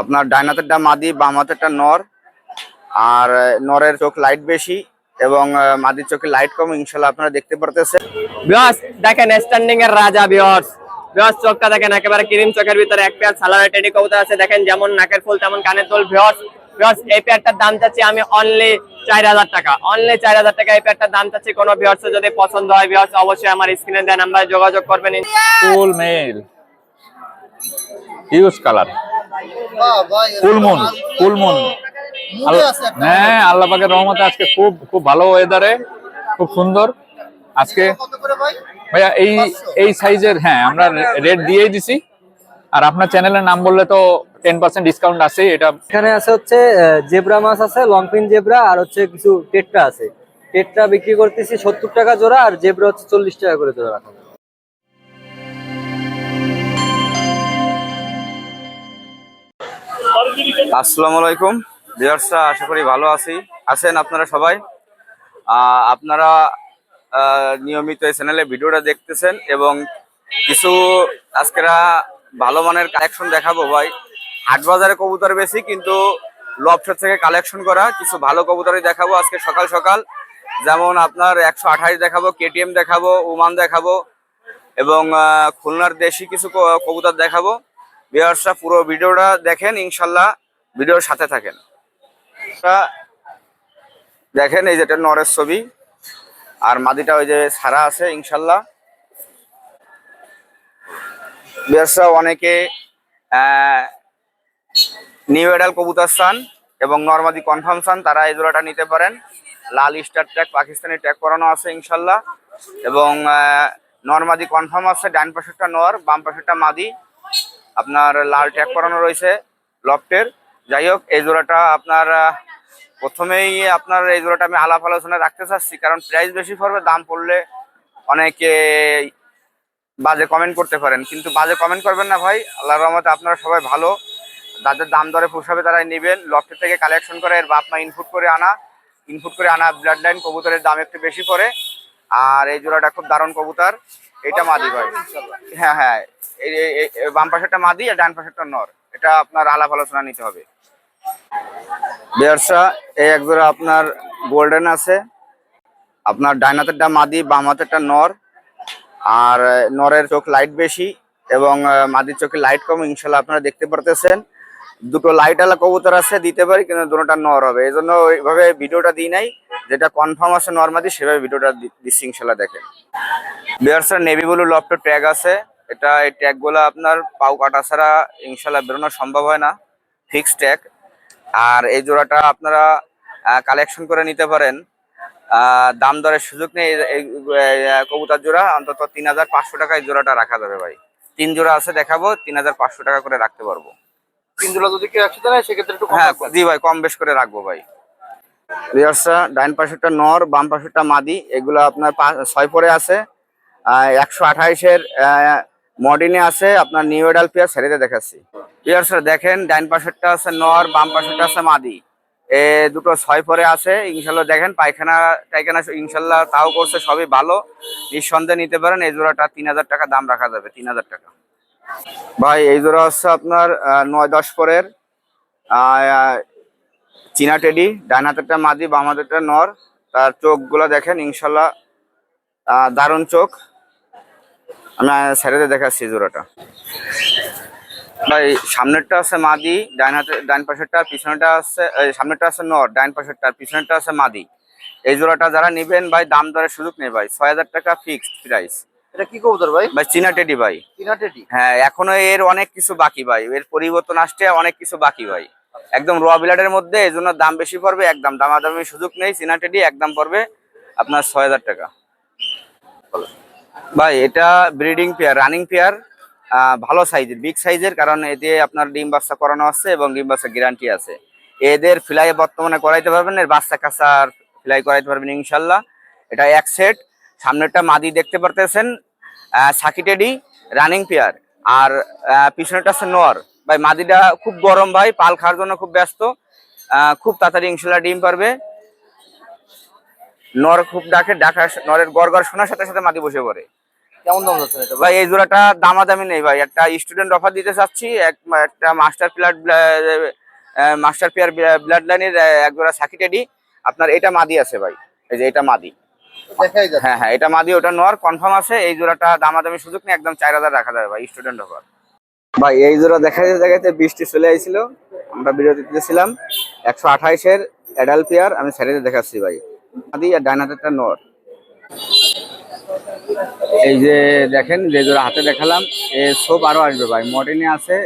আপনার ডাইন হাতেরটা মাদি বাম হাতেরটা নর আর নরের চোখ লাইট বেশি এবং মাদির চোখে লাইট কম ইনশাল্লাহ আপনারা দেখতে পারতেছেন। বিয়স দেখেন স্ট্যান্ডিং এর রাজা বিয়স বিয়স চোখটা দেখেন একেবারে ক্রিম চোখের ভিতরে এক পেয়ার সালারে টেডি কবুতর আছে দেখেন যেমন নাকের ফুল তেমন কানের ফুল বিয়স বিয়স এই পেয়ারটার দাম চাচ্ছি আমি অনলি চার হাজার টাকা। অনলি চার হাজার টাকা এই পেয়ারটার দাম চাচ্ছি কোনো বিয়স যদি পছন্দ হয় বিয়স অবশ্যই আমার স্ক্রিনে দেওয়া নাম্বারে যোগাযোগ করবেন। Full male huge colour full moon হ্যাঁ আল্লাহ পাকের রহমতে আজকে খুব খুব ভালো ওয়েদারে খুব সুন্দর। আজকে ভাইয়া এই এই সাইজের হ্যাঁ আমরা রেট দিয়েই দিছি। আর আপনার চ্যানেলের নাম বললে তো টেন পার্সেন্ট ডিসকাউন্ট আছে এটা এখানে আছে হচ্ছে জেব্রা মাছ আছে লংপিন জেব্রা আর হচ্ছে কিছু টেট্রা আছে। টেট্রা বিক্রি করতেছি সত্তর টাকা জোড়া আর জেব্রা হচ্ছে চল্লিশ টাকা করে জোড়া রাখা। আসসালামু আলাইকুম। ভিউয়ার্সরা আশা করি ভালো আছি। আছেন আপনারা সবাই? আপনারা নিয়মিত এই চ্যানেলে ভিডিওটা দেখতেছেন এবং কিছু আজকেরা ভালো মানের কালেকশন দেখাবো ভাই। হাট বাজারে কবুতর বেশি, কিন্তু লফটের থেকে কালেকশন করা, কিছু ভালো কবুতরই দেখাবো আজকে সকাল সকাল। যেমন আপনার একশো আঠাশ দেখাবো কেটিএম দেখাবো উমান দেখাবো এবং খুলনার দেশি কিছু কবুতর দেখাবো। ভিউয়ার্সরা পুরো ভিডিওটা দেখেন, ইনশাল্লাহ ভিডিওর সাথে থাকেন। দেখেন এই যেটা নরের ছবি, আর মাদিটা ওই যে সারা আছে, ইনশাল্লাহ। ভিউয়ার্সরা অনেকে নিউ এডাল কবুতর চান এবং নর্মাদি কনফার্ম চান, তারা এই জোড়াটা নিতে পারেন। লাল স্টার ট্যাগ পাকিস্তানি ট্যাগ করানো আছে, ইনশাল্লাহ। এবং নর্মাদি কনফার্ম আছে, ডান পাশেরটা নর, বাম পাশেরটা মাদি। আপনার লাল ট্যাগ করানো রয়েছে লফটের। যাই হোক, এই জোড়াটা আপনার প্রথমেই আপনার এই জোড়াটা আমি আলাপ আলোচনা রাখতে চাচ্ছি, কারণ প্রাইস বেশি পড়বে, দাম পড়লে অনেকে বাজে কমেন্ট করতে পারেন। কিন্তু বাজে কমেন্ট করবেন না ভাই, আল্লাহর রহমতে আপনারা সবাই ভালো। যাদের দাম দরে পোষাবে তারাই নেবেন। লফটের থেকে কালেকশন করে এর বাপ মা ইনপুট করে আনা। ইনপুট করে আনা ব্লাড লাইন কবুতরের দাম একটু বেশি পড়ে। আর এই জোড়াটা খুব দারুণ কবুতর। এটা মাদি ভাই। হ্যাঁ হ্যাঁ। বাম পাশেরটা মাদি আর ডান পাশেরটা নর। এটা আপনার আলাপ আলোচনা নিতে হবে। বেয়ারসা, এই এক জোড়া আপনার গোল্ডেন আছে। আপনার ডান হাতেরটা মাদি, বাম হাতেরটা নর। আর নরের চোখ লাইট বেশি এবং মাদির চোখে লাইট কম। ইনশাল্লাহ আপনারা দেখতে পারতেছেন। দুটো লাইট আলা কবুতর আছে, দিতে পারি, কিন্তু দুটোটা নর হবে। এই জন্য ওইভাবে ভিডিওটা দিই নাই। যেটা কনফার্ম আছে নর্মাদি সেভাবে ভিডিওটা দিচ্ছি ইনশাল্লাহ দেখেন। বিয়ার্সের নেভি ব্লু লফটের ট্যাগ আছে। এটা এই ট্যাগগুলো আপনার পাউ কাটা ছাড়া ইনশাল্লাহ বেরোনো সম্ভব হয় না। ফিক্স ট্যাগ আর এই জোড়াটা আপনারা কালেকশন করে নিতে পারেন। আহ, দাম দরের সুযোগ নেই। এই- এই কবুতর জোড়া অন্তত তিন হাজার পাঁচশো টাকায় জোড়াটা রাখা যাবে ভাই। তিন জোড়া আছে দেখাবো তিন হাজার পাঁচশো টাকা করে রাখতে পারব। তিন জোড়া যদি কেউ একসাথে নেয় সেক্ষেত্রে একটু হ্যাঁ জি ভাই কম বেশ করে রাখব ভাই। রিয়ার্সা ডাইন পাশেরটা নর, বাম পাশেরটা মাদি, এগুলো আপনার ছয় পরে আছে। একশো আঠাইশের মডেনে আছে আপনার নিউ এডাল পেয়ার ছেড়েতে দেখাচ্ছি। পিয়ার্সরা দেখেন ডাইন পাশেরটা আছে নর, বাম পাশেরটা আছে মাদি। এ দুটো ছয় পরে আছে, ইনশাল্লাহ দেখেন, পায়খানা টাইখানা ইনশাল্লাহ তাও করছে, সবই ভালো। নিঃসন্দেহে নিতে পারেন, এই জোড়াটা তিন হাজার টাকা দাম রাখা যাবে, তিন হাজার টাকা। ভাই, এই জোড়া হচ্ছে আপনার নয় দশ পরের। চীনা টেডি ডান হাতেরটা মাদি বাম হাতেরটা নর। তার চোখগুলো দেখেন ইনশাল্লাহ দারুণ চোখ। আমি ছেড়েতে দেখাচ্ছি জোড়াটা। ভাই সামনেরটা আছে মাদি ডান হাতে ডান পাশেরটা আর পিছনেরটা আছে সামনেরটা আছে নর ডান পাশেরটা পিছনেরটা আছে মাদি। এই জোড়াটা যারা নিবেন ভাই দাম দরের সুযোগ নেই ভাই। ছয় হাজার টাকা ফিক্সড প্রাইস এটা কি কবুতর ভাই? ভাই চীনা টেডি ভাই। তিনা টেটি হ্যাঁ এখনও এর অনেক কিছু বাকি ভাই। এর পরিবর্তন আসছে অনেক কিছু বাকি ভাই। একদম র বিলাটের মধ্যে এই জন্য দাম বেশি পড়বে একদম দামাদামি সুযোগ নেই সিনাটেডি একদম পড়বে আপনার ছয় হাজার টাকা। ভাই এটা ব্রিডিং পেয়ার রানিং পেয়ার ভালো সাইজের বিগ সাইজের কারণ এতে আপনার ডিম বাচ্চা করানো আছে এবং ডিম বাচ্চা গ্যারান্টি আছে। এদের ফ্লাই বর্তমানে করাইতে পারবেন এর বাচ্চা কাছার ফ্লাই করাইতে পারবেন ইনশাল্লাহ। এটা এক সেট সামনেরটা মাদি দেখতে পারতেছেন সাকিটেডি রানিং পেয়ার আর আহ, পিছনেরটা আছে নর ভাই মাদিটা খুব গরম ভাই পাল খাওয়ার জন্য খুব ব্যস্ত। খুব তাড়াতাড়ি ইনশাল্লাহ ডিম পারবে। নর খুব ডাকে ডাকা নরের গড় গড় শোনার সাথে সাথে মাদি বসে পড়ে। কেমন দাম যাচ্ছে এটা? ভাই এই জোড়াটা দামাদামি নেই ভাই। একটা স্টুডেন্ট অফার দিতে চাচ্ছি এক একটা master player master player blood লাইনের এক জোড়া সাকি টেডি আপনার এটা মাদি আছে ভাই। এই যে এটা মাদি। হ্যাঁ হ্যাঁ এটা মাদি ওটা নর কনফার্ম আছে। এই জোড়াটা দামাদামি সুযোগ নেই একদম চার হাজার রাখা যাবে ভাই স্টুডেন্ট অফার ভাই, এই জোড়া দেখা যেতে দেখাতে বৃষ্টি চলে আইছিল। আমরা বিরতি দিতেছিলাম। একশো আঠাইশের অ্যাডাল পেয়ার আমি স্যারিতে দেখাচ্ছি ভাই। মাদি আর ডাইনাতেরটা নর। এই যে দেখেন, যে জোড়া হাতে দেখালাম, এ সোপ আরও আসবে ভাই। মডেনে আছে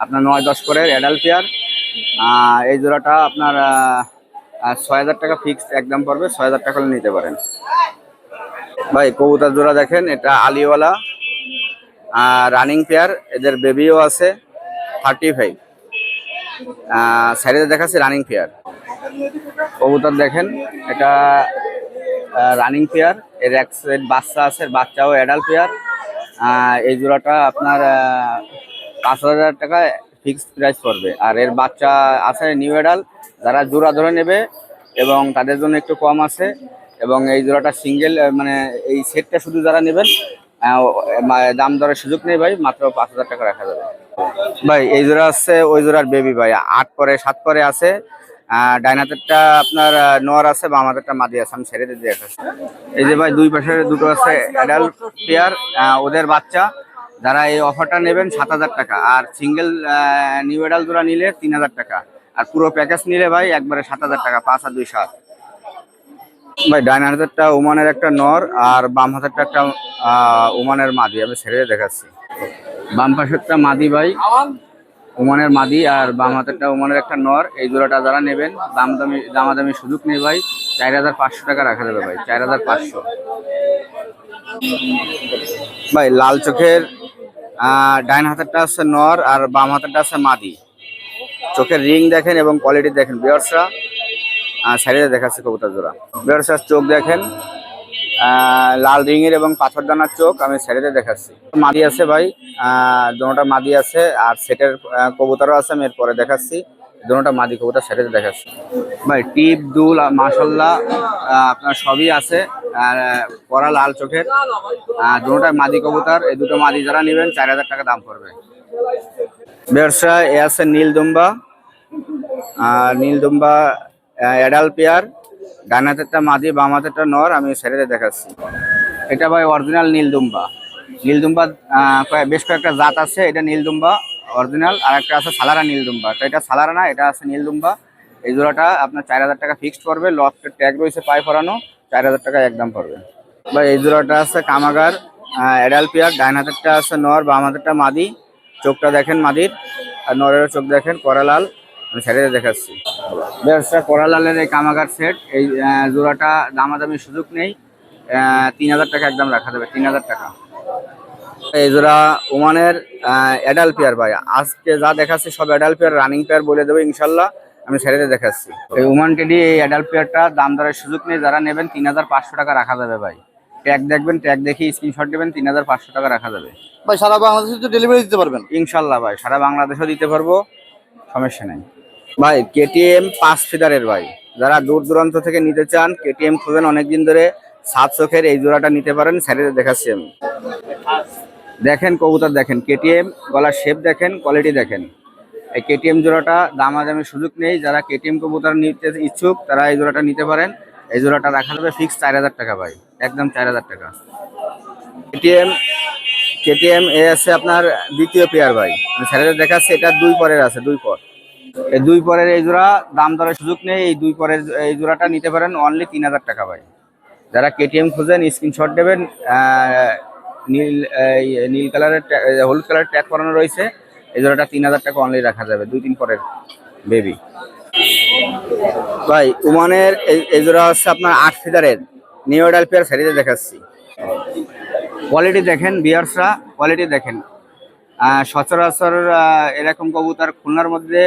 আপনার নয় দশ করে অ্যাডাল পেয়ার এই জোড়াটা আপনার ছয় হাজার টাকা ফিক্সড একদম পড়বে, ছয় হাজার টাকা নিতে পারেন। ভাই, কবুতর জোড়া দেখেন, এটা আলিওয়ালা। রানিং পেয়ার এদের বেবিও আছে থার্টি ফাইভ সাইডে দেখাচ্ছে রানিং পেয়ার কবুতর দেখেন, এটা রানিং পেয়ার এর এক বাচ্চা আছে বাচ্চাও অ্যাডাল পেয়ার এই জোড়াটা আপনার পাঁচ হাজার টাকা ফিক্সড প্রাইস পড়বে। আর এর বাচ্চা আছে নিউ অ্যাডাল যারা জোড়া ধরে নেবে এবং তাদের জন্য একটু কম আছে। এবং এই জোড়াটা সিঙ্গেল মানে এই সেটটা শুধু যারা নেবেন দাম দরের সুযোগ নেই ভাই, মাত্র পাঁচ হাজার টাকা রাখা যাবে। ভাই, এই জোড়া আছে, ওই জোড়ার বেবি ভাই, আট পরে, সাত পরে আছে। ডাইনাতেরটা আপনার নোয়ার আছে বা আমাদেরটা মাদি আছে, আমি ছেড়ে দিয়ে দেখাচ্ছি এই যে ভাই, দুই পাশে দুটো আছে অ্যাডাল্ট পেয়ার ওদের বাচ্চা। যারা এই অফারটা নেবেন, সাত হাজার টাকা। আর সিঙ্গেল নিউ অ্যাডাল জোড়া নিলে তিন হাজার টাকা। আর পুরো প্যাকেজ নিলে ভাই, একবারে সাত হাজার টাকা, পাঁচ আর দুই, সাত। ভাই ডাইন হাতেরটা ওমানের একটা নর আর বাম হাতেরটা একটা ওমানের মাদি। আমি ছেড়ে দেখাচ্ছি। বাম পাশেরটা মাদি ভাই, ওমানের মাদি আর বাম হাতেরটা ওমানের একটা নর। এই জোড়াটা যারা নেবেন দাম দামি দামাদামি সুযোগ নেই ভাই। চার হাজার পাঁচশো টাকা রাখা যাবে ভাই, চার হাজার পাঁচশো। ভাই, লাল চোখের ডাইন হাতেরটা আছে নর আর বাম হাতেরটা আছে মাদি। চোখের রিং দেখেন এবং কোয়ালিটি দেখেন, বিয়ার্সরা। সাইডে দেখাচ্ছে কবুতর জোড়া বিয়ার্সার চোখ দেখেন। লাল রিং এর এবং পাথর দানার চোখ আমি সাইডে দেখাচ্ছি। মাদি আছে ভাই। দুটোটা মাদি আছে আর সেটের কবুতরও আছে, আমি এরপরে দেখাচ্ছি। দুটোটা মাদি কবুতর সাইডে দেখাচ্ছি। ভাই, টিপ, দুল মাসাল্লাহ আপনার সবই আছে। আর পরা লাল চোখের। দুটোটা মাদি কবুতর। এই দুটো মাদি যারা নেবেন, চার হাজার টাকা দাম পড়বে। ব্যবসা এ আছে নীলদুম্বা আর নীলদুম্বা অ্যাডাল পেয়ার ডান হাতেরটা মাদি বাম হাতেরটা নর, আমি ছেড়ে দেখাচ্ছি। এটা ভাই অরিজিনাল নীলদুম্বা নীলদুম্বা বেশ কয়েকটা জাত আছে, এটা নীলদুম্বা অরিজিনাল আর একটা আছে সালারা নীলদুম্বা তো এটা সালারা না, এটা আছে নীলদুম্বা এই জোড়াটা আপনার চার হাজার টাকা ফিক্সড পড়বে লফটের ট্যাগ রয়েছে পায়ে ফরানো চার হাজার টাকা একদম পড়বে। ভাই, এই জোড়াটা আছে কামাগার অ্যাডাল পেয়ার ডান হাতেরটা আছে নর বাম হাতেরটা মাদি চোখটা দেখেন মাদির আর নরের চোখ দেখেন করালাল আমি ছেড়ে দেখাচ্ছি। ব্যবসা করালালের এই কামাগার সেট এই জোড়াটা দামাদামি সুযোগ নেই। তিন হাজার টাকা একদম রাখা যাবে তিন হাজার টাকা। এই জোড়া ওমানের অ্যাডাল পেয়ার ভাই। আজকে যা দেখাচ্ছি সব অ্যাডাল পেয়ার রানিং পেয়ার বলে দেবো ইনশাল্লাহ। আমি ছেড়ে দেখাচ্ছি। এই ওমান টেডি এই অ্যাডাল পেয়ারটা দাম দরের সুযোগ নেই। যারা নেবেন তিন হাজার পাঁচশো টাকা রাখা যাবে ভাই। ট্যাগ দেখবেন ট্যাগ দেখে স্ক্রিনশট দেবেন তিন হাজার পাঁচশো টাকা রাখা যাবে। ভাই সারা বাংলাদেশে তো ডেলিভারি দিতে পারবেন। ইনশাল্লাহ ভাই সারা বাংলাদেশেও দিতে পারব সমস্যা নেই। ভাই কেটিএম পাঁচ ফিদারের ভাই। যারা দূর দূরান্ত থেকে নিতে চান কেটিএম খুঁজেন অনেকদিন ধরে সাত চোখের এই জোড়াটা নিতে পারেন স্যারের দেখাচ্ছি আমি। দেখেন, কবুতর দেখেন কেটিএম গলার শেপ দেখেন কোয়ালিটি দেখেন। এই কেটিএম জোড়াটা দামাদামি সুযোগ নেই, যারা কেটিএম কবুতর নিতে ইচ্ছুক, তারা এই জোড়াটা নিতে পারেন। এই জোড়াটা রাখা যাবে ফিক্স চার হাজার টাকা ভাই, একদম চার হাজার টাকা। কেটিএম কেটিএম এ আছে আপনার দ্বিতীয় পেয়ার ভাই। আমি স্যারেদের দেখাচ্ছি, এটা দুই পরের আছে, দুই পর। দুই পরের এই জোড়া দাম দরের সুযোগ নেই, এই দুই পরের এই জোড়াটা নিতে পারেন অনলি তিন হাজার টাকা ভাই। যারা কেটিএম খুঁজেন স্ক্রিনশট দেবেন নীল নীল কালারের হলুদ কালারের ট্যাগ করানো রয়েছে, এই জোড়াটা তিন হাজার টাকা অনলি রাখা যাবে, দুই, তিন পরের বেবি ভাই, উমানের এই- জোড়া হচ্ছে আপনার আট ফিদারের, নিউ এডাল পেয়ার সারিতে দেখাচ্ছি। কোয়ালিটি দেখেন বিয়ার্সরা কোয়ালিটি দেখেন। সচরাচর এরকম কবুতর খুলনার মধ্যে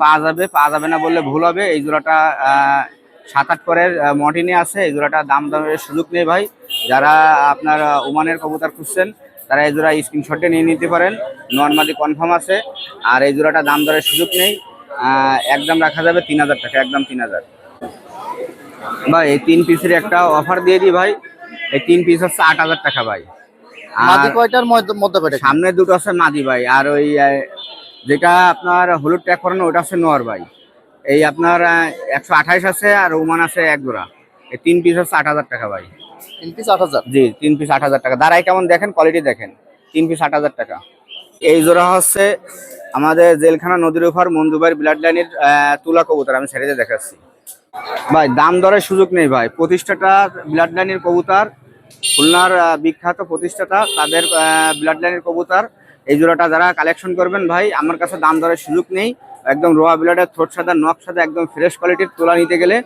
পাওয়া যাবে পাওয়া যাবে না বললে ভুল হবে। এই জোড়াটা সাত, আট পরের মটিনে আছে এই জোড়াটা দাম দামের সুযোগ নেই ভাই। যারা আপনার ওমানের কবুতর খুঁজছেন, তারা এই জোড়া স্ক্রিনশটে নিয়ে নিতে পারেন। নর্মালি কনফার্ম আছে। আর এই জোড়াটা দাম দরের সুযোগ নেই। একদম রাখা যাবে তিন হাজার টাকা, একদম তিন হাজার। ভাই, এই তিন পিসের একটা অফার দিয়ে দিই ভাই। এই তিন পিস হচ্ছে আট হাজার টাকা ভাই। মাদি কয়টার মধ্যে সামনে দুটো আছে মাদি ভাই আর ওই যেটা আপনার হলুদ ট্যাগ করানো ওটা আছে নোয়ার ভাই। এই আপনার একশো আঠাইশ আছে আর ওমান আছে এক জোড়া। এই তিন পিস হচ্ছে আট হাজার টাকা ভাই। তিন পিস আট হাজার? জি তিন পিস আট হাজার টাকা। দাঁড়ায় কেমন দেখেন কোয়ালিটি দেখেন। তিন পিস আট হাজার টাকা। এই জোড়া হচ্ছে আমাদের জেলখানা নদীর উপর মন্দুবাইয়ের ব্লাড লাইনের তুলা কবুতর আমি ছেড়ে দেখাচ্ছি। ভাই দাম দরের সুযোগ নেই ভাই। প্রতিষ্ঠাটা ব্লাড লাইনের কবুতর খুলনার বিখ্যাত প্রতিষ্ঠাতা, তাদের ব্লাড লাইনের কবুতর। এই জোড়াটা যারা কালেকশন করবেন ভাই, আমার কাছে দাম দরের সুযোগ নেই। একদম রোয়া ব্লাডের থ্রোট সাদা, নখ সাদা, একদম ফ্রেশ কোয়ালিটির তোলা নিতে গেলে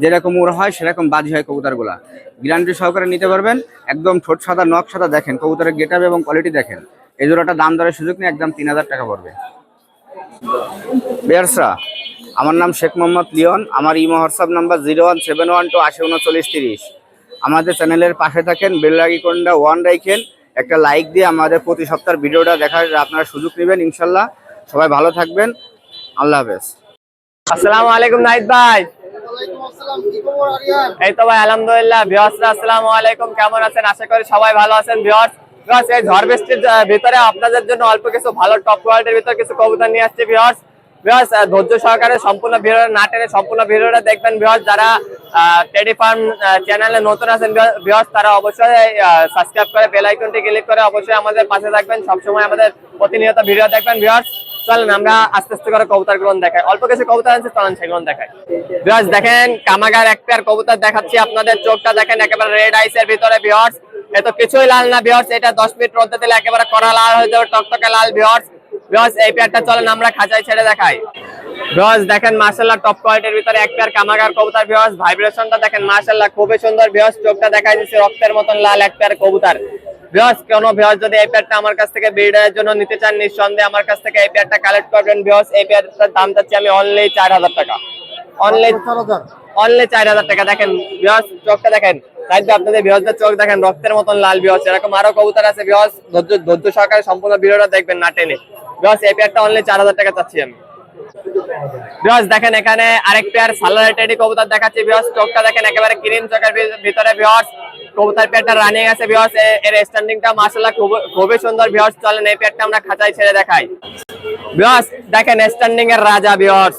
যেরকম ওরা হয়, সেরকম বাজি হয় কবুতরগুলা। গ্যারান্টি সহকারে নিতে পারবেন। একদম ঠোঁট সাদা, নখ সাদা দেখেন, কবুতরের গেট এবং কোয়ালিটি দেখেন। এই জোড়াটা দাম দরের সুযোগ নেই, একদম তিন হাজার টাকা পড়বে। বেয়ারসা আমার নাম শেখ মোহাম্মদ লিওন, আমার imo WhatsApp number zero one seven one two আশি উনচল্লিশ তিরিশ। আমাদের চ্যানেলের পাশে থাকেন বেললাগি কোনটা ওয়ান রাইখেন। একটা লাইক দিয়ে আমাদের প্রতি সপ্তাহের ভিডিওটা দেখার আপনারা সুযোগ নেবেন, ইনশাল্লাহ। সবাই ভালো থাকবেন। আল্লাহ হাফেজ। আসসালামু আলাইকুম নাহিদ ভাই। এই তো ভাই, আলহামদুলিল্লাহ। ভিউয়ার্সরা আসসালামু আলাইকুম। কেমন আছেন? আশা করি সবাই ভালো আছেন। ভিউয়ার্স ভিউয়ার্স, এই ঝড় বৃষ্টির ভিতরে আপনাদের জন্য অল্প কিছু ভালো টপ কোয়ালিটির ভিতরে কিছু কবুতর নিয়ে আসছে, ভিউয়ার্স। ভিউয়ার্স ধৈর্য সহকারে সম্পূর্ণ ভিডিওটা না টেনে সম্পূর্ণ ভিডিওটা দেখবেন। ভিউয়ার্স যারা টেডি ফার্ম চ্যানেলে নতুন আছেন ভিউয়ার্স তারা অবশ্যই সাবস্ক্রাইব করে বেল আইকনটি ক্লিক করে অবশ্যই আমাদের পাশে থাকবেন। সবসময় আমাদের প্রতিনিয়ত ভিডিও দেখবেন। ভিউয়ার্স চলেন, আমরা আস্তে আস্তে করে কবুতর গ্রহণ দেখাই। অল্প কিছু কবুতর আছে, চলেন, সেগুলো দেখাই। ভিউয়ার্স দেখেন, কামাগার এক পেয়ার কবুতর দেখাচ্ছি আপনাদের চোখটা, দেখেন, একেবারে রেড আইসের ভিতরে ভিউয়ার্স এত কিছুই লাল না ভিউয়ার্স এটা 10 মিনিট রোদে দিলে একেবারে কড়া লাল হয়ে যাবে, টকটকে লাল ভিউয়ার্স ভিউয়ার্স এই পেয়ারটা চলেন, আমরা খাঁচায় ছেড়ে দেখাই। রস দেখেন মার্শাল্লাহ টপ কোয়ালিটির ভিতরে এক পেয়ার কামাগার কবুতর ভিওস ভাইব্রেশনটা দেখেন মার্শাল্লাহ খুবই সুন্দর ভিওস চোখটা দেখাই দিচ্ছে, রক্তের মতন লাল এক পেয়ার কবুতর। ভিউয়ার্স কোন ভিউয়ার্স যদি এই পেয়ারটা আমার কাছ থেকে ব্রিডের জন্য নিতে চান নিঃসন্দেহে আমার কাছ থেকে এই পেয়ারটা কালেক্ট করবেন। ভিউয়ার্স এই পেয়ারটার দাম চাচ্ছি আমি অনলি 4000 টাকা। অনলি চার হাজার। অনলি চার হাজার টাকা। দেখেন বিহস চোখটা দেখেন। আপনাদের চোখ দেখেন রক্তের মতন লাল বিহস এরকম আরও কবুতর আছে ধৈর্য ধৈর্য সহকারে সম্পূর্ণ ভিডিওটা দেখবেন না টেনে। বিহস এই পেয়ারটা অনলি চার হাজার টাকা চাচ্ছি আমি। বিহস দেখেন এখানে আরেক পেয়ার সালার টেডি কবুতর দেখাচ্ছি বিহস চোখটা দেখেন একেবারে ক্রিম চোখের ভিতরে বিহস কবুতর পেয়ারটা রানিং আছে বিহস এর স্ট্যান্ডিংটা মাশাআল্লাহ খুব- খুবই সুন্দর বিহস চলেন এই পেয়ারটা আমরা খাঁচায় ছেড়ে দেখাই। বিহস দেখেন স্ট্যান্ডিং এর রাজা বিহস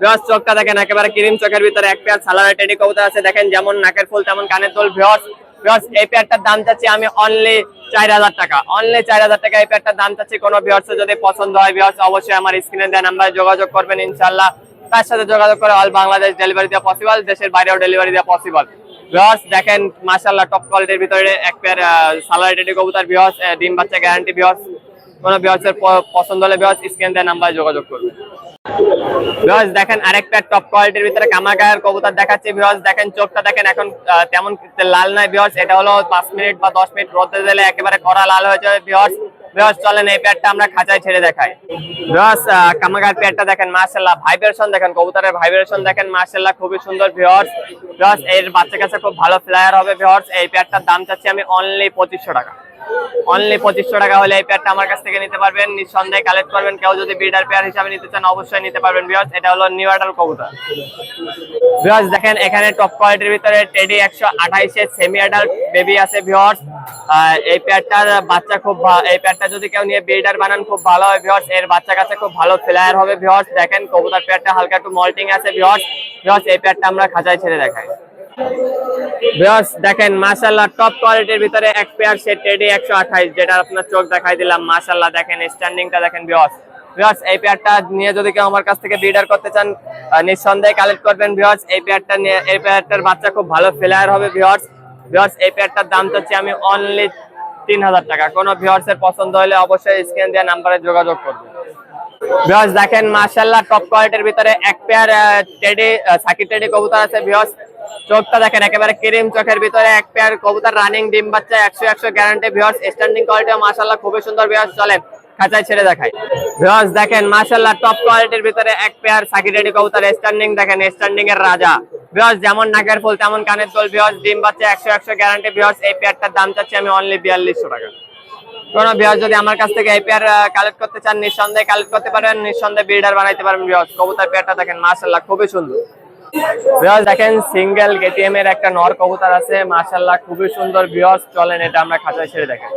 বিহস চোখটা দেখেন, একেবারে ক্রিম চোখের ভিতরে এক পেয়ার সালার টেডি কবুতর আছে। দেখেন যেমন নাকের ফুল, তেমন কানের ফুল বিহস বিহস এই পেয়ারটার দাম চাচ্ছি আমি অনলি চার হাজার টাকা। অনলি চার হাজার টাকা এই পেয়ারটার দাম চাচ্ছি কোনো বিহস যদি পছন্দ হয় বিহস অবশ্যই আমার স্ক্রিনে দেওয়া নাম্বারে যোগাযোগ করবেন ইনশাল্লাহ তার সাথে যোগাযোগ করে অল বাংলাদেশ ডেলিভারি দেওয়া পসিবল দেশের বাইরেও ডেলিভারি দেওয়া পসিবল বিহস দেখেন মাশাল্লাহ টপ কোয়ালিটির ভিতরে এক পেয়ার সালার টেডি কবুতর বিহস ডিম বাচ্চা গ্যারান্টি বিহস কোনো বিহসের পছন্দ হলে বিহস স্ক্রিন দেওয়া নাম্বারে যোগাযোগ করবেন। ভিউয়ার্স দেখেন আরেকটা টপ কোয়ালিটির ভিতরে কামাগার কবুতর দেখাচ্ছি। ভিউয়ার্স দেখেন, চোখটা দেখেন, এখন তেমন লাল নাই ভিউয়ার্স এটা হলো পাঁচ মিনিট বা দশ মিনিট রোদে দিলে একেবারে কড়া লাল হয়ে যাবে ভিউয়ার্স ভিউয়ার্স চলেন এই প্যাডটা আমরা খাঁচায় ছেড়ে দেখাই। ভিউয়ার্স কামাগার প্যাডটা দেখেন মার্শাল্লাহ ভাইব্রেশন দেখেন, কবুতরের ভাইব্রেশন দেখেন মার্শাল্লাহ খুবই সুন্দর ভিওর্স ভিউয়ার্স এর বাচ্চা কাছে খুব ভালো ফ্লায়ার হবে ভিওর্স এই পেয়ারটার দাম চাচ্ছি আমি অনলি পঁচিশশো টাকা। অনলি পঁচিশশো টাকা হলে এই পেয়ারটা আমার কাছ থেকে নিতে পারবেন। নিঃসন্দেহে কালেক্ট করবেন। কেউ যদি বিডার পেয়ার হিসাবে নিতে চান, অবশ্যই নিতে পারবেন বিয়ার্স এটা হলো নিউ অর্ডার কবুতর। ভিউয়ার্স দেখেন, এখানে টপ কোয়ালিটির ভিতরে টেডি একশো আঠাইশের সেমি অ্যাডাল্ট বেবি আছে ভিউয়ার্স এই পেয়ারটার বাচ্চা খুব এই পেয়ারটা যদি কেউ নিয়ে বিডার বানান, খুব ভালো হয় ভিউয়ার্স এর বাচ্চা কাছে খুব ভালো ফ্লায়ার হবে ভিউয়ার্স দেখেন, কবুতর পেয়ারটা হালকা একটু মল্টিং আছে ভিউয়ার্স ভিউয়ার্স এই পেয়ারটা আমরা খাঁচায় ছেড়ে দেখাই। ভিউয়ার্স দেখেন, মাশাআল্লাহ টপ কোয়ালিটির ভিতরে এক পেয়ার সেট টেডি 128 যেটা আপনার চোখ দেখাই দিলাম। মাশাআল্লাহ, দেখেন স্ট্যান্ডিংটা দেখেন ভিউয়ার্স এই পেয়ারটা নিয়ে যদি কেউ আমার কাছ থেকে বিডার করতে চান নিঃসন্দেহে কালেক্ট করবেন ভিউয়ার্স এই পেয়ারটা এই পেয়ারটার বাচ্চা খুব ভালো ফ্লায়ার হবে ভিউয়ার্স ভিউয়ার্স এই পেয়ারটার দাম চাচ্ছি আমি অনলি তিন হাজার টাকা। কোনো ভিউয়ারসের পছন্দ হলে অবশ্যই স্ক্রিন দেওয়া নাম্বারে যোগাযোগ করবেন। ভিউয়ার্স দেখেন, মাশাআল্লাহ টপ কোয়ালিটির ভিতরে এক পেয়ার টেডি সাকি টেডি কবুতর আছে ভিউয়ার্স চোখটা দেখেন, একেবারে ক্রিম চোখের ভিতরে, এক পেয়ার কবুতর রানিং ডিম বাচ্চা, একশো একশো গ্যারান্টি ভিউয়ার্স স্ট্যান্ডিং কোয়ালিটি মাশাআল্লাহ খুবই সুন্দর ভিউয়ার্স চলেন খাঁচায় ছেড়ে দেখায় ভিউয়ার্স দেখেন, মাশাআল্লাহ টপ কোয়ালিটির ভিতরে এক পেয়ার সাকি টেডি কবুতর স্ট্যান্ডিং দেখেন স্ট্যান্ডিং এর রাজা। ভিউয়ার্স যেমন নাকের ফুল, তেমন কানের ফুল ভিউয়ার্স ডিম বাচ্চা, একশো একশো গ্যারান্টি ভিউয়ার্স এই পেয়ারটার দাম চাচ্ছি আমি অনলি বিয়াল্লিশশো টাকা। কোনো বিয়ার যদি আমার কাছ থেকে এই পেয়ার কালেক্ট করতে চান, নিঃসন্দেহে কালেক্ট করতে পারবেন, নিঃসন্দেহে বিল্ডার বানাইতে পারবেন বিয়ার কবুতর পেয়ারটা দেখেন, মাশাআল্লাহ খুবই সুন্দর। দেখেন সিঙ্গেল কেটিএম এর একটা নর কবুতর আছে। মাশাআল্লাহ, খুবই সুন্দর ভিউয়ার্স চলেন, এটা আমরা খাঁচায় ছেড়ে দেখেন।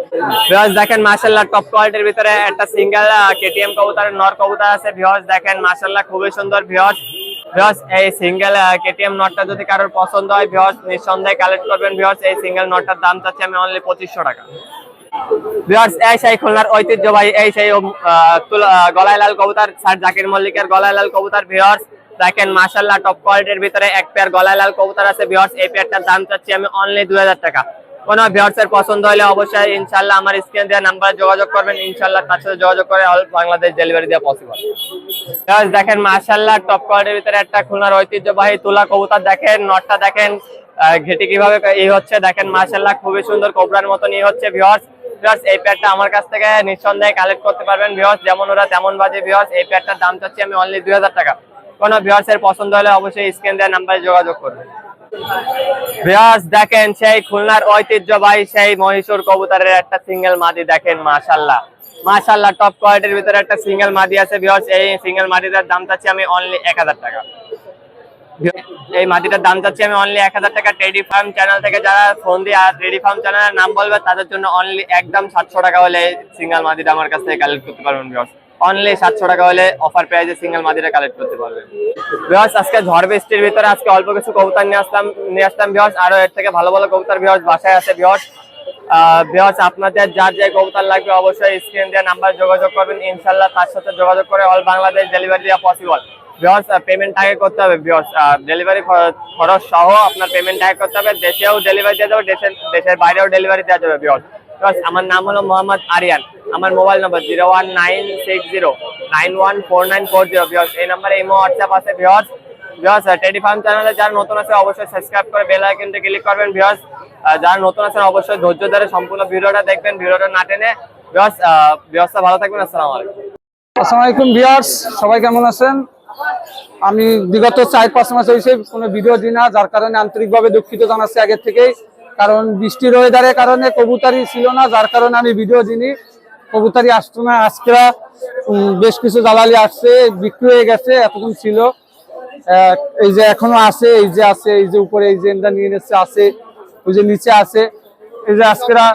ভিউয়ার্স দেখেন, মাশাআল্লাহ টপ কোয়ালিটির ভিতরে একটা সিঙ্গেল কেটিএম কবুতরের নর কবুতর আছে। ভিউয়ার্স দেখেন, মাশাআল্লাহ, খুবই সুন্দর ভিউয়ার্স ভিউয়ার্স এই সিঙ্গেল কেটিএম নটটা যদি কারোর পছন্দ হয় ভিউয়ার্স নিঃসন্দেহে কালেক্ট করবেন। ভিউয়ার্স এই সিঙ্গেল নটটার দাম চাচ্ছি আমি অনলি পঁচিশশো টাকা। ভিউয়ার্স এই সেই খুলনার ঐতিহ্যবাহী, এই সেই গলায় লাল কবুতর, স্যার জাকির মল্লিকের গলায় লাল কবুতর ভিউয়ার্স দেখেন, মাশাআল্লাহ টপ কোয়ালিটির ভিতরে এক পেয়ার গলায় লাল কবুতর আছে। ভিউয়ার্স এই পেয়ারটার দাম চাচ্ছি আমি অনলি দুই হাজার টাকা। কোন ভিউয়ার্স এর পছন্দ হলে অবশ্যই ইনশাআল্লাহ আমার স্ক্রিন দেওয়া নাম্বারে যোগাযোগ করবেন। ইনশাআল্লাহ তার সাথে যোগাযোগ করে অল বাংলাদেশ ডেলিভারি দেওয়া পসিবল দেখেন, মাশাআল্লাহ টপ কোয়ালিটির ভিতরে একটা খুলনার ঐতিহ্যবাহী তুলা কবুতর দেখেন, নটটা দেখেন ঘেটে কীভাবে এই হচ্ছে, দেখেন, মাশাআল্লাহ, খুবই সুন্দর কোবরার মতন ই হচ্ছে ভিউয়ার্স ভিউয়ার্স এই প্যাডটা আমার কাছ থেকে নিঃসন্দেহে কালেক্ট করতে পারবেন। ভিউয়ার্স যেমন ওরা, তেমন বাজে ভিউয়ার্স এই প্যাডটার দাম চাচ্ছি আমি অনলি দুই হাজার টাকা। কোনো ভিউয়ার্স এর পছন্দ হলে অবশ্যই স্ক্রিন দেওয়ার নাম্বারে যোগাযোগ করবেন ভিউয়ার্স দেখেন সেই খুলনার ঐতিহ্যবাহী সেই মহীশূর কবুতরের একটা সিঙ্গেল মাদি দেখেন মাশাল্লাহ মাশাল্লাহ টপ কোয়ালিটির ভিতরে একটা সিঙ্গেল মাদি আছে। ভিউয়ার্স এই সিঙ্গেল মাদিটার দাম চাচ্ছি আমি অনলি এক হাজার টাকা। এই মাটিটার দাম চাচ্ছি আমি অনলি এক হাজার টাকা। টেডি ফার্ম চ্যানেল থেকে যারা ফোন দিয়ে আর টেডি ফার্ম চ্যানেলের নাম বলবে, তাদের জন্য অনলি একদম সাতশো টাকা হলে সিঙ্গেল মাদিটা আমার কাছ থেকে কালেক্ট করতে পারবেন অনলি সাতশো টাকা হলে অফার প্রাইজে সিঙ্গেল মাদিটা কালেক্ট করতে ভিউয়ার্স আজকে ঝড় বৃষ্টির ভিতরে আজকে অল্প কিছু কবুতর নিয়ে আসলাম নিয়ে আসলাম ভিউয়ার্স আরও এর থেকে ভালো ভালো কবুতর ভিউয়ার্স বাসায় আছে ভিউয়ার্স ভিউয়ার্স আপনাদের যার যে কবুতর লাগবে অবশ্যই স্ক্রিন দেওয়া নাম্বার যোগাযোগ করবেন। ইনশাল্লাহ তার সাথে যোগাযোগ করে অল বাংলাদেশ ডেলিভারি দেওয়া পসিবল ভিউয়ার্স পেমেন্ট আগে করতে হবে ভিউয়ার্স ডেলিভারি খরচ সহ আপনার পেমেন্ট আগে করতে হবে। দেশেও ডেলিভারি দেওয়া যাবে, দেশের দেশের বাইরেও ডেলিভারি দেওয়া যাবে ভিউয়ার্স ভিউয়ার্স আমার নাম হলো মোহাম্মদ আরিয়ান। আমার mobile number zero one nine six zero, nine one four nine four zero. Viewers এই নাম্বারে ইমো হোয়াটসঅ্যাপ আছে ভিউয়ার্স ভিউয়ার্স টেডি ফার্ম চ্যানেলে যারা নতুন আছে, অবশ্যই সাবস্ক্রাইব করে বেল আইকনটা ক্লিক করবেন ভিউয়ার্স যারা নতুন আছেন, অবশ্যই ধৈর্য ধরে সম্পূর্ণ ভিডিওটা দেখবেন, ভিডিওটা না টেনে। ভিউয়ার্স ভিউয়ার্সটা ভালো থাকবেন, আসসালামু আলাইকুম। আসসালামু আলাইকুম ভিউয়ার্স সবাই কেমন আছেন? আমি বিগত চার পাঁচ মাস হয়েছে কোনো ভিডিও দিই না, যার কারণে আন্তরিকভাবে দুঃখিত জানাচ্ছি আগের থেকেই। কারণ বৃষ্টির ওয়েদারের কারণে কবুতারি ছিল না যার কারণে আমি ভিডিও দিইনি। কবুতারি আসতো না আজকে বেশ কিছু জ্বালালি আসছে বিক্রি হয়ে গেছে এতক্ষণ ছিল। এই যে এখনও আছে এই যে আছে এই যে উপরে এই যে নিয়ে নিচ্ছে আছে ওই যে নিচে আছে। এই যে আজকেরা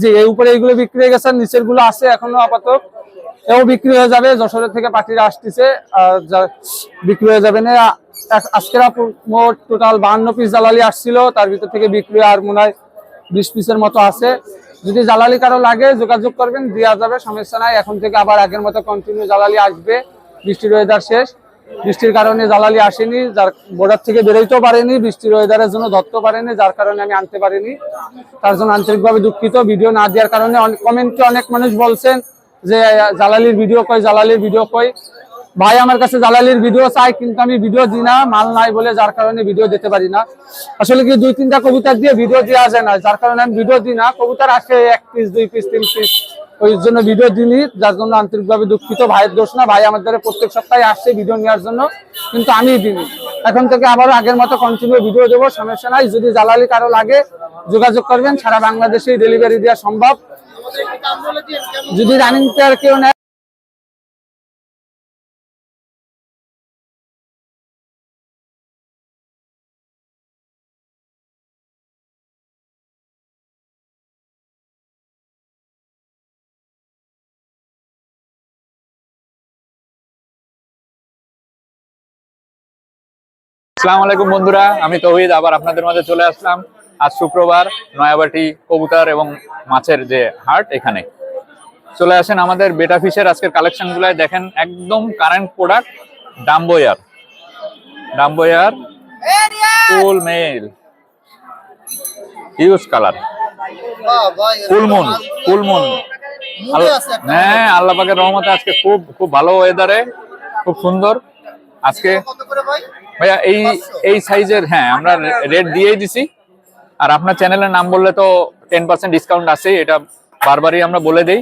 জি এই উপরে এইগুলো বিক্রি হয়ে গেছে নিচেরগুলো আছে এখনও আপাতত। এও বিক্রি হয়ে যাবে যশোরের থেকে পার্টিরা আসতেছে আর বিক্রি হয়ে যাবে না। আজকের মোট টোটাল বাহান্ন পিস জ্বালালি আসছিল, তার ভিতর থেকে বিক্রি আর মনে হয় বিশ পিসের মতো আছে। যদি জ্বালালি কারও লাগে, যোগাযোগ করবেন দেওয়া যাবে, সমস্যা নাই। এখন থেকে আবার আগের মতো কন্টিনিউ জ্বালালি আসবে। বৃষ্টির ওয়েদার শেষ। বৃষ্টির কারণে জ্বালালি আসেনি, যার বর্ডার থেকে বেরোইতেও পারেনি, বৃষ্টির ওয়েদারের জন্য ধরতে পারেনি, যার কারণে আমি আনতে পারিনি। তার জন্য আন্তরিকভাবে দুঃখিত। ভিডিও না দেওয়ার কারণে অনেক কমেন্টে অনেক মানুষ বলছেন যে জালালির ভিডিও কই জালালির ভিডিও কই? ভাই আমার কাছে জালালির ভিডিও চাই, কিন্তু আমি ভিডিও দিই না, মাল নাই বলে যার কারণে ভিডিও দিতে পারি না। আসলে কি দুই তিনটা কবুতর দিয়ে ভিডিও দেওয়া যায় না, যার কারণে আমি ভিডিও দিই না। কবুতর আসে এক পিস দুই পিস তিন পিস ওই জন্য ভিডিও দিইনি, যার জন্য আন্তরিকভাবে দুঃখিত। ভাইয়ের দোষ না, ভাই আমার আমাদের প্রত্যেক সপ্তাহে আসছে ভিডিও নেওয়ার জন্য, কিন্তু আমি দিইনি। এখন থেকে আবারও আগের মতো কন্টিনিউ ভিডিও দেবো, সমস্যা নাই। যদি জালালি কারও লাগে, যোগাযোগ করবেন। সারা বাংলাদেশেই ডেলিভারি দেওয়া সম্ভব। যদি রানিং পেয়ার কেউ নেয় আসসালামু আলাইকুম বন্ধুরা আমি তৌহিদ আবার আপনাদের মাঝে চলে আসলাম। আজ শুক্রবার নয়াবাটি কবুতর এবং মাছের যে হাট এখানে। চলে আসেন আমাদের বেটা ফিশের আজকের কালেকশন গুলাই দেখেন একদম কারেন্ট প্রোডাক্ট ডাম্বোয়ার। ডাম্বোয়ার full male. Use colour full moon full moon. হ্যাঁ আল্লাহ পাকের রহমতে আজকে খুব খুব ভালো ওয়েদারে খুব সুন্দর। আজকে ভাইয়া এই এই সাইজের হ্যাঁ আমরা রেট দিয়েই দিছি। আর আপনার চ্যানেলের নাম বললে তো টেন পার্সেন্ট ডিসকাউন্ট আছে এটা বারবারই আমরা বলে দেই।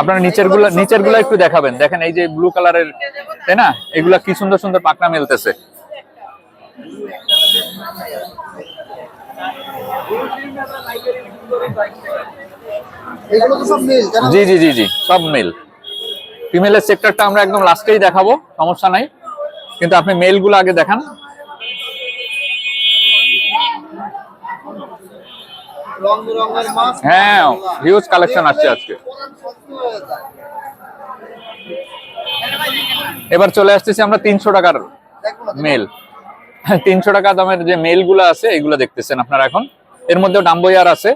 আপনারা নিচেরগুলা নিচেরগুলা একটু দেখাবেন। দেখেন এই যে ব্লু কালারের তাই না? এগুলা কি সুন্দর সুন্দর পাকনা মেলতেছে। এগুলো তো সব মিল জি জি জি জি সব মেল। ফিমেলের সেক্টরটা আমরা একদম লাস্টেই দেখাবো, সমস্যা নাই। কিন্তু আপনি মেলগুলো আগে দেখান। হ্যাঁ হিউজ কালেকশন আসছে আজকে। এবার চলে আসতেছি আমরা তিনশো টাকার মেল তিনশো টাকা দামের যে মেলগুলো আছে, এগুলো দেখতেছেন আপনারা এখন। এর মধ্যে ডাম্বইয়ার আছে।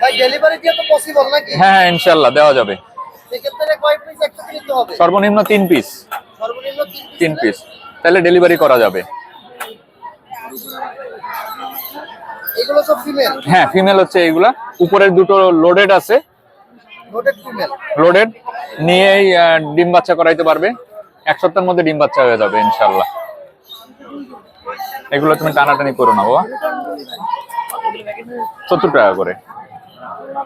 ভাই ডেলিভারি দিয়ে তো পসিবল নাকি? হ্যাঁ হ্যাঁ ইনশাল্লাহ দেওয়া যাবে। সেক্ষেত্রে কয় পিস একসাথে নিতে হবে? সর্বনিম্ন তিন পিস সর্বনিম্ন তিন? পিস তাহলে? ডেলিভারি করা যাবে। এগুলো সব ফিমেল হ্যাঁ ফিমেল হচ্ছে এইগুলা। উপরের দুটো লোডেড আছে। লোডেড ফিমেল লোডেড নিয়েই ডিম বাচ্চা করাইতে পারবে। এক সপ্তাহের মধ্যে ডিম বাচ্চা হয়ে যাবে ইনশাল্লাহ। এগুলো তুমি টানাটানি করো না বাবা। সত্তর টাকা করে।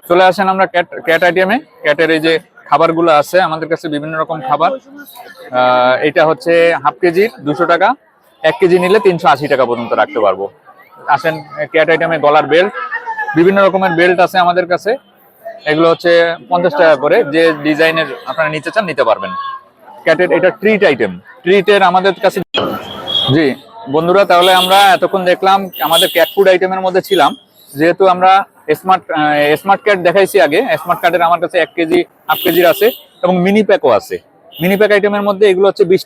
চলে আসেন আমরা ক্যাট ক্যাট আইটেমে ক্যাটের এই যে খাবারগুলো আছে, আমাদের কাছে বিভিন্ন রকম খাবার। এটা হচ্ছে হাফ কেজির দুশো টাকা। এক কেজি নিলে তিনশো আশি টাকা পর্যন্ত রাখতে পারব। আসেন ক্যাট আইটেমে গলার বেল্ট বিভিন্ন রকমের বেল্ট আছে আমাদের কাছে। এগুলো হচ্ছে পঞ্চাশ টাকা করে। যে ডিজাইনের আপনারা নিতে চান, নিতে পারবেন। ক্যাটের এটা ট্রিট আইটেম ট্রিটের আমাদের কাছে জি, বন্ধুরা, তাহলে আমরা এতক্ষণ দেখলাম, আমাদের ক্যাট ফুড আইটেমের মধ্যে ছিলাম। যেহেতু আমরা স্মার্ট স্মার্ট কার্ড দেখাইছি আগে স্মার্ট কার্ডের আমার কাছে এক কেজি হাফ কেজির আছে এবং মিনি প্যাকও আছে। মিনি প্যাক আইটেমের মধ্যে এগুলো হচ্ছে বিশ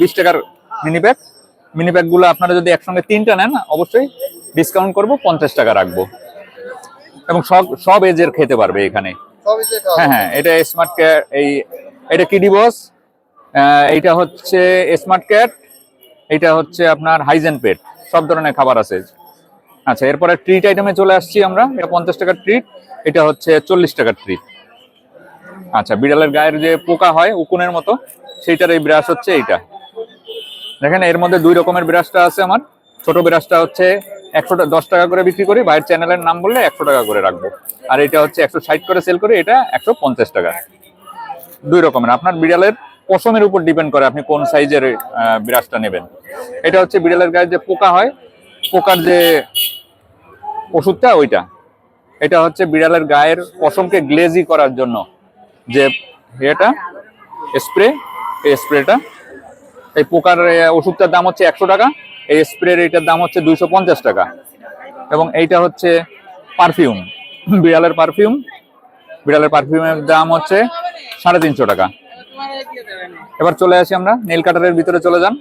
বিশ টাকার মিনি প্যাক মিনি প্যাকগুলো আপনারা যদি একসঙ্গে তিনটা নেন অবশ্যই ডিসকাউন্ট করব পঞ্চাশ টাকা রাখব। এবং সব সব এজের খেতে পারবে এখানে। হ্যাঁ হ্যাঁ এটা স্মার্ট ক্যাট এই এটা কিডি বস এইটা হচ্ছে স্মার্ট ক্যাট এটা হচ্ছে আপনার হাইজেন পেট সব ধরনের খাবার আছে। আচ্ছা এরপরে ট্রিট আইটেমে চলে আসছি আমরা। এটা পঞ্চাশ টাকার ট্রিট এটা হচ্ছে চল্লিশ টাকার ট্রিট আচ্ছা বিড়ালের গায়ের যে পোকা হয় উকুনের মতো, সেইটার এই ব্রাশ হচ্ছে এইটা। দেখেন, এর মধ্যে দুই রকমের ব্রাশটা আছে আমার। ছোট ব্রাশটা হচ্ছে একশো দশ টাকা করে বিক্রি করি বাইরের চ্যানেলের নাম বললে একশো টাকা করে রাখব। আর এটা হচ্ছে একশো ষাট করে সেল করি, এটা একশো পঞ্চাশ টাকা। দুই রকমের। আপনার বিড়ালের পশমের উপর ডিপেন্ড করে আপনি কোন সাইজের ব্রাশটা নেবেন। এটা হচ্ছে বিড়ালের গায়ে যে পোকা হয়, পোকার যে ওষুধটা ওইটা। এটা হচ্ছে বিড়ালের গায়ের পশমকে গ্লেজি করার জন্য। যে এটা স্প্রে, এই স্প্রেটা। এই পোকার ওষুধটার দাম হচ্ছে একশো টাকা, এই স্প্রের এইটার দাম হচ্ছে দুইশো পঞ্চাশ টাকা। এবং এইটা হচ্ছে পারফিউম, বিড়ালের পারফিউম। বিড়ালের পারফিউমের দাম হচ্ছে সাড়ে তিনশো টাকা। এবার চলে আসি আমরা, নেল কাটারের ভিতরে চলে যান।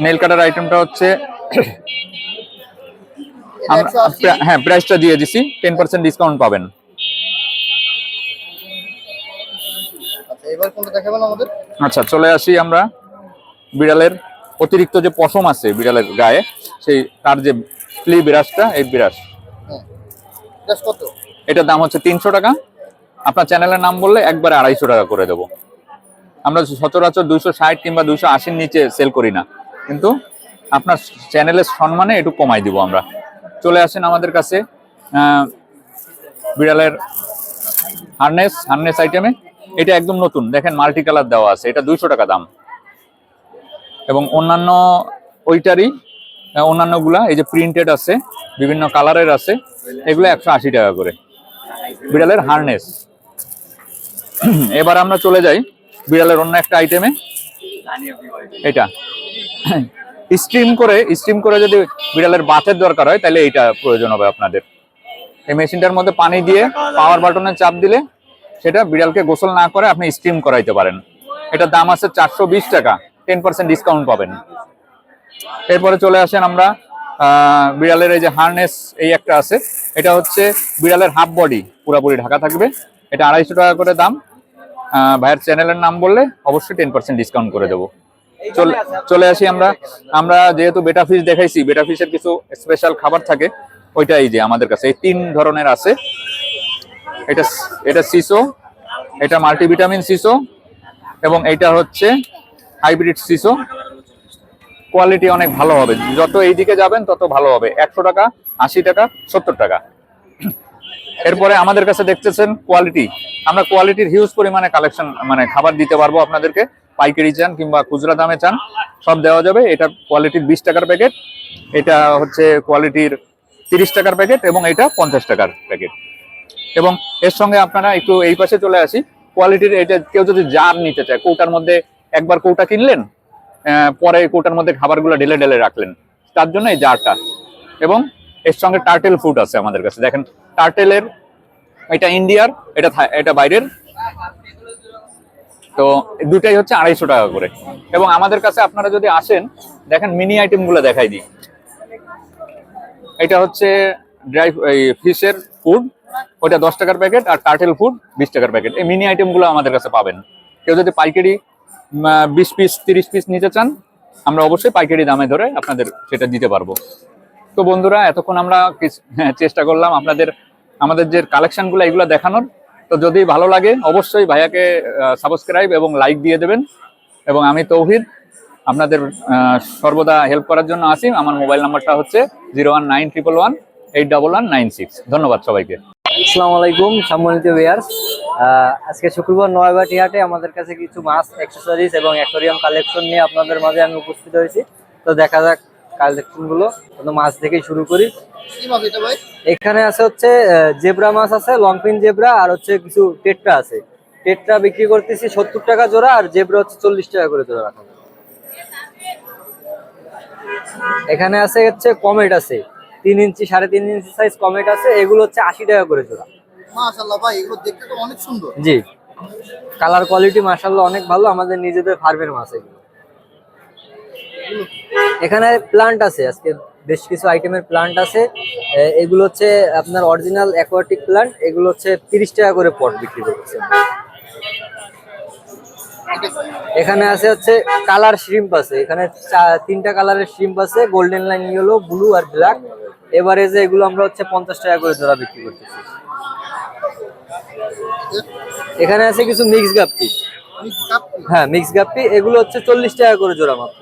নেল কাটার আইটেমটা হচ্ছে আমরা একশো আশি প্রা- হ্যাঁ প্রাইসটা দিয়ে দিছি টেন পার্সেন্ট ডিসকাউন্ট পাবেন। আচ্ছা আচ্ছা চলে আসি আমরা বিড়ালের অতিরিক্ত যে পশম আছে বিড়ালের গায়ে সেই তার যে ফ্লি বিরাজটা এই বিরাজ হ্যাঁ। এটার দাম হচ্ছে তিনশো টাকা। আপনার চ্যানেলের নাম বললে একবারে আড়াইশো টাকা করে দেবো। আমরা সচরাচর দুইশো ষাট কিংবা দুইশো আশির নিচে সেল করি না। কিন্তু আপনার চ্যানেলের সম্মানে একটু কমাই দিব আমরা। চলে আসেন আমাদের কাছে বিড়ালের হার্নেস হার্নেস আইটেমে এটা একদম নতুন, দেখেন মাল্টি কালার দেওয়া আছে, এটা দুইশো টাকা দাম। এবং অন্যান্য ওইটারই অন্যান্যগুলা, এই যে প্রিন্টেড আছে, বিভিন্ন কালারের আছে, এগুলো একশো আশি টাকা করে। বিড়ালের হার্নেস এবার আমরা চলে যাই, বিড়ালের অন্য একটা আইটেমে এটা। স্ট্রিম করে স্ট্রিম করে যদি বিড়ালের বাতের দরকার হয়, তাহলে এইটা প্রয়োজন হবে আপনাদের। এই মেশিনটার মধ্যে পানি দিয়ে পাওয়ার বাটনে চাপ দিলে সেটা বিড়ালকে গোসল না করে আপনি স্টিম করাইতে পারেন। এটার দাম আছে চারশো বিশ টাকা টেন পার্সেন্ট ডিসকাউন্ট পাবেন। এরপরে চলে আসেন আমরা বিড়ালের এই যে হার্নেস এই একটা আছে। এটা হচ্ছে বিড়ালের হাফ বডি পুরোপুরি ঢাকা থাকবে। এটা আড়াইশো টাকা করে দাম। ভাইয়ের চ্যানেলের নাম বললে অবশ্যই টেন পার্সেন্ট ডিসকাউন্ট করে দেবো। চলে আসি আমরা। আমরা যেহেতু বেটা ফিশ দেখাইছি বেটা ফিশের কিছু স্পেশাল খাবার থাকে ওইটাই যে আমাদের কাছে। এই তিন ধরনের আছে। এটা এটা সিসো এটা মাল্টিভিটামিন সিসো এবং এটা হচ্ছে হাইব্রিড সিসো। কোয়ালিটি অনেক ভালো হবে। যত এই দিকে যাবেন তত ভালো হবে। একশো টাকা আশি টাকা সত্তর টাকা। এরপরে আমাদের কাছে দেখতেছেন কোয়ালিটি আমরা কোয়ালিটির হিউজ পরিমাণে কালেকশন মানে খাবার দিতে পারব আপনাদেরকে। পাইকারি চান কিংবা খুচরা দামে চান, সব দেওয়া যাবে। এটা কোয়ালিটির বিশ টাকার প্যাকেট, এটা হচ্ছে কোয়ালিটির তিরিশ টাকার প্যাকেট এবং এটা পঞ্চাশ টাকার প্যাকেট। এবং এর সঙ্গে আপনারা একটু এই পাশে চলে আসি। কোয়ালিটির এটা কেউ যদি জার নিতে চায়, কৌটার মধ্যে একবার কৌটা কিনলেন পরে কৌটার মধ্যে খাবারগুলো ঢেলে ঢেলে রাখলেন, তার জন্য এই জারটা। এবং এর সঙ্গে টার্টেল ফুড আছে আমাদের কাছে। দেখেন টার্টেলের এটা ইন্ডিয়ার, এটা এটা বাইরের। তো দুটাই হচ্ছে আড়াইশো টাকা করে। এবং আমাদের কাছে আপনারা যদি আসেন দেখেন মিনি আইটেমগুলো দেখাই দিই। এটা হচ্ছে ড্রাই ফিশের ফুড ওটা দশ টাকার প্যাকেট আর টার্টেল ফুড বিশ টাকার প্যাকেট এই মিনি আইটেমগুলো আমাদের কাছে পাবেন। কেউ যদি পাইকারি বিশ পিস তিরিশ পিস নিতে চান আমরা অবশ্যই পাইকারি দামে ধরে আপনাদের সেটা দিতে পারব। তো বন্ধুরা এতক্ষণ আমরা হ্যাঁ, চেষ্টা করলাম আপনাদের আমাদের যে কালেকশনগুলো এগুলো দেখানোর। তো যদি ভালো লাগে, অবশ্যই ভাইয়াকে সাবস্ক্রাইব এবং লাইক দিয়ে দেবেন। এবং আমি তৌহিদ, আপনাদের সর্বদা হেল্প করার জন্য আসি। আমার মোবাইল নাম্বারটা হচ্ছে zero one nine triple one eight double one nine six ধন্যবাদ সবাইকে। আসসালামু আলাইকুম, সম্মানিত ভিউয়ার্স আজকে শুক্রবার নয়বাটি হাটে আমাদের কাছে কিছু মাছ অ্যাক্সেসরিজ এবং অ্যাকোরিয়াম কালেকশন নিয়ে আপনাদের মাঝে আমি উপস্থিত হয়েছি। তো দেখা যাক কালেকশনগুলো মাছ থেকেই শুরু করি। এখানে আছে হচ্ছে জেব্রা মাছ আছে লংপিন জেব্রা আর হচ্ছে কিছু টেট্রা আছে। টেট্রা বিক্রি করতেছি সত্তর টাকা জোড়া আর জেব্রা হচ্ছে চল্লিশ টাকা করে জোড়া রাখা এখানে আছে হচ্ছে কমেট আছে। তিন ইঞ্চি সাড়ে তিন ইঞ্চি সাইজ কমেট আছে এগুলো হচ্ছে আশি টাকা করে জোড়া। ভাই এগুলো দেখতে তো অনেক সুন্দর। জি। কালার কোয়ালিটি মাশাআল্লাহ অনেক ভালো আমাদের নিজেদের ফার্মের মাছ এগুলো। এখানে প্লান্ট আছে আজকে বেশ কিছু আইটেমের প্লান্ট আছে। এগুলো হচ্ছে আপনার অরিজিনাল অ্যাকোয়াটিক প্লান্ট এগুলো হচ্ছে তিরিশ টাকা করে পট বিক্রি করছে এখানে আছে হচ্ছে কালার শ্রিম্প আছে এখানে তিনটা কালারের শ্রিম্প আছে গোল্ডেন লাইন ইয়েলো ব্লু আর ব্ল্যাক এবারে যে এগুলো আমরা হচ্ছে পঞ্চাশ টাকা করে জোড়া বিক্রি করতেছি। এখানে আছে কিছু মিক্স গাপ্পি হ্যাঁ মিক্স গাপ্পি এগুলো হচ্ছে চল্লিশ টাকা করে জোড়া মাত্র।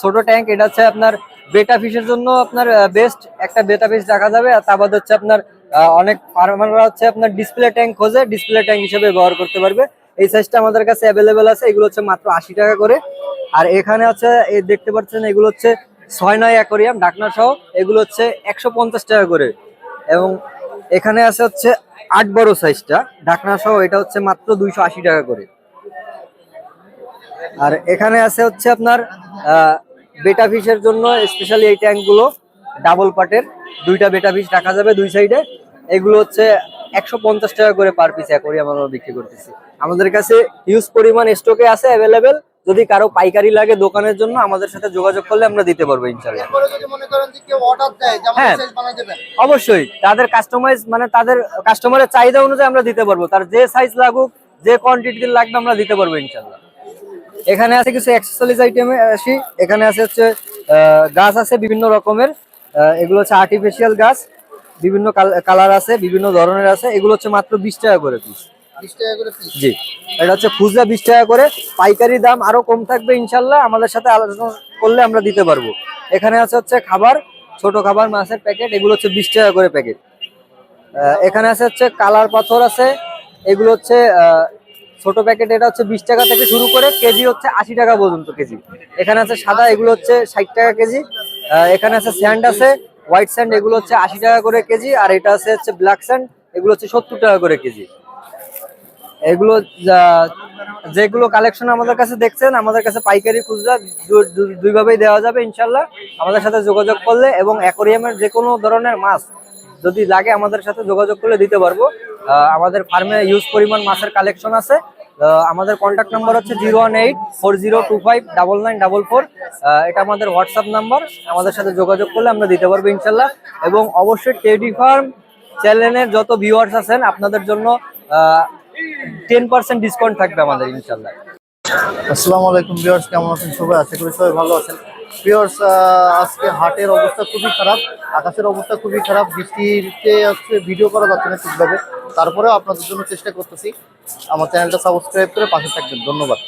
ছোট ট্যাঙ্ক এটা হচ্ছে আপনার বেটা ফিশের জন্য আপনার বেস্ট একটা বেটা ফিশ রাখা যাবে, আর তার বাদে হচ্ছে আপনার অনেক ফার্মাররা হচ্ছে আপনার ডিসপ্লে ট্যাঙ্ক খোঁজে ডিসপ্লে ট্যাঙ্ক হিসেবে ব্যবহার করতে পারবে। এই সাইজটা আমাদের কাছে অ্যাভেলেবেল আছে, এগুলো হচ্ছে মাত্র আশি টাকা করে। আর এখানে হচ্ছে, এই দেখতে পাচ্ছেন, এগুলো হচ্ছে ছয় নয় অ্যাকোরিয়াম, ডাকনা সহ, এগুলো হচ্ছে একশো পঞ্চাশ টাকা করে। এবং এখানে আছে হচ্ছে আট বড় সাইজটা ঢাকনা সহ, এটা হচ্ছে মাত্র দুইশো আশি টাকা করে। আর এখানে আছে হচ্ছে আপনার বেটা ফিশের জন্য স্পেশালি এই ট্যাঙ্কগুলো ডাবল পাটের দুইটা বেটা ফিশ রাখা যাবে দুই সাইডে এগুলো হচ্ছে একশো পঞ্চাশ টাকা করে পার পিস অ্যাকোরিয়াম আমরা বিক্রি করতেছি। আমাদের কাছে হিউজ পরিমাণ স্টকে আছে অ্যাভেলেবেল যদি কারও পাইকারি লাগে দোকানের জন্য আমাদের সাথে যোগাযোগ করলে আমরা দিতে পারব ইনশাল্লাহ হ্যাঁ। অবশ্যই। তাদের কাস্টমাইজ মানে তাদের কাস্টমারের চাহিদা অনুযায়ী আমরা দিতে পারব। তার যে সাইজ লাগুক যে কোয়ান্টিটির লাগবে আমরা দিতে পারব ইনশাল্লাহ এখানে আছে কিছু অ্যাক্সেসরিজ আইটেমে আসি। এখানে আছে হচ্ছে গাছ আছে বিভিন্ন রকমের। এগুলো হচ্ছে আর্টিফিশিয়াল গাছ। বিভিন্ন কালার আছে বিভিন্ন ধরনের আছে। এগুলো হচ্ছে মাত্র বিশ টাকা করে পিস জি। এটা হচ্ছে খুচরা বিশ টাকা করে। পাইকারি দাম আরও কম থাকবে ইনশাল্লাহ। আমাদের সাথে আলোচনা করলে আমরা দিতে পারব। এখানে আছে হচ্ছে খাবার ছোট খাবার মাছের প্যাকেট এগুলো হচ্ছে বিশ টাকা করে প্যাকেট এখানে আছে হচ্ছে কালার পাথর আছে। এগুলো হচ্ছে আহ, ছোট প্যাকেট এটা হচ্ছে বিশ টাকা থেকে শুরু করে কেজি হচ্ছে আশি টাকা পর্যন্ত কেজি। এখানে আছে সাদা, এগুলো হচ্ছে ষাট টাকা কেজি। এখানে আছে স্যান্ড আছে হোয়াইট স্যান্ড এগুলো হচ্ছে আশি টাকা করে কেজি। আর এটা আছে হচ্ছে ব্ল্যাক স্যান্ড এগুলো হচ্ছে সত্তর টাকা করে কেজি। এগুলো যেগুলো কালেকশন আমাদের কাছে দেখছেন, আমাদের কাছে পাইকারি খুচরা দুইভাবেই দেওয়া যাবে ইনশাল্লাহ। আমাদের সাথে যোগাযোগ করলে এবং অ্যাকোরিয়ামের যে কোনো ধরনের মাছ যদি লাগে আমাদের সাথে যোগাযোগ করলে দিতে পারব। আমাদের ফার্মে ইউজ পরিমাণ মাছের কালেকশন আছে। আমাদের কন্ট্যাক্ট নাম্বার হচ্ছে zero one eight four zero two five double nine double four. এটা আমাদের হোয়াটসঅ্যাপ নাম্বার। আমাদের সাথে যোগাযোগ করলে আমরা দিতে পারব ইনশাল্লাহ। এবং অবশ্যই টেডি ফার্ম চ্যানেলের যত ভিউয়ার্স আছেন, আপনাদের জন্য টেন পার্সেন্ট ডিসকাউন্ট থাকবে আমাদের ইনশাল্লাহ। আসসালামু আলাইকুম ভিউয়ার্স কেমন আছেন সবাই? আশা করি সবাই ভালো আছেন। ভিউয়ার্স আজকে হাটের অবস্থা খুবই খারাপ, আকাশের অবস্থা খুবই খারাপ, বৃষ্টিতে হচ্ছে ভিডিও করা যাচ্ছে না ঠিকভাবে। তারপরেও আপনাদের জন্য চেষ্টা করতেছি। আমার চ্যানেলটা সাবস্ক্রাইব করে পাশে থাকবেন। ধন্যবাদ।